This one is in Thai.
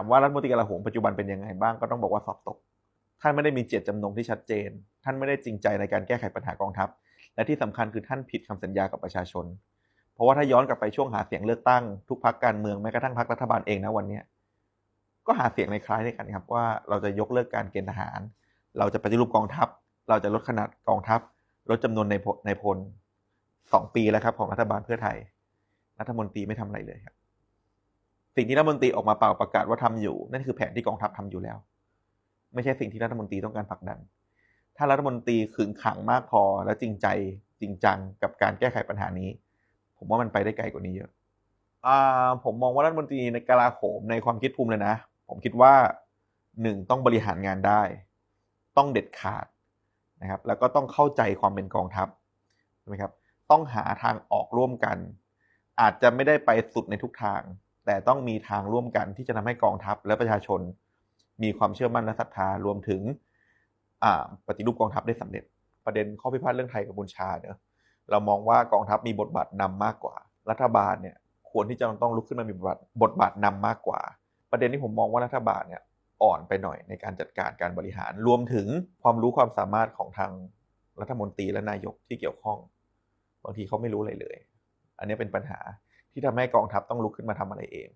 ามว่ารัฐมนตรีกลาโหมปัจจุบันเป็นยังไงบ้างก็ต้องบอกว่าสอบตก ท่านไม่ได้มีเจตจำนงที่ชัดเจน ท่านไม่ได้จริงใจในการแก้ไขปัญหากองทัพ และที่สำคัญคือท่านผิดคำสัญญากับประชาชน เพราะว่าถ้าย้อนกลับไปช่วงหาเสียงเลือกตั้งทุกพักการเมืองแม้กระทั่งพักรัฐบาลเองนะวันนี้ก็หาเสียงในคล้ายในกันครับว่าเราจะยกเลิกการเกณฑ์ทหาร เราจะปฏิรูปกองทัพ เราจะลดขนาดกองทัพ ลดจำนวนในในพลสองปีแล้วครับของรัฐบาลเพื่อไทย รัฐมนตรีไม่ทำอะไรเลยครับ สิ่งที่รัฐมนตรีออกมาเป่าประกาศว่าทำอยู่ นั่นคือแผนที่กองทัพทำอยู่แล้ว ไม่ใช่สิ่งที่รัฐมนตรีต้องการผลักดัน ถ้ารัฐมนตรีขึงขังมากพอและจริงใจจริงจังกับการแก้ไขปัญหานี้ ผมว่ามันไปได้ไกลกว่านี้เยอะอ่าผมมองว่ารัฐมนตรีในกลาโหมในความคิดภูมิเลยนะ ผมคิดว่าหนึ่งต้องบริหารงานได้ ต้องเด็ดขาดนะครับ แล้วก็ต้องเข้าใจความเป็นกองทัพใช่ไหมครับ ต้องหาทางออกร่วมกัน อาจจะไม่ได้ไปสุดในทุกทาง แต่ต้องมีทางร่วมกันที่จะทำให้กองทัพและประชาชน มีความเชื่อมั่นและศรัทธารวมถึงปฏิรูปกองทัพได้สำเร็จ ประเด็นข้อพิพาทเรื่องไทยกับบุญชาเนอะเรามองว่ากองทัพมีบทบาทนำมากกว่า รัฐบาลเนี่ยควรที่จะต้องลุกขึ้นมามีบทบาทบทบาทนำมากกว่า ประเด็นที่ผมมองว่ารัฐบาลเนี่ยอ่อนไปหน่อยในการจัดการการบริหาร รวมถึงความรู้ความสามารถของทางรัฐมนตรีและนายกที่เกี่ยวข้อง บางทีเขาไม่รู้อะไรเลย อันนี้เป็นปัญหา ที่ทำให้กองทัพต้องลุกขึ้นมาทำอะไรเอง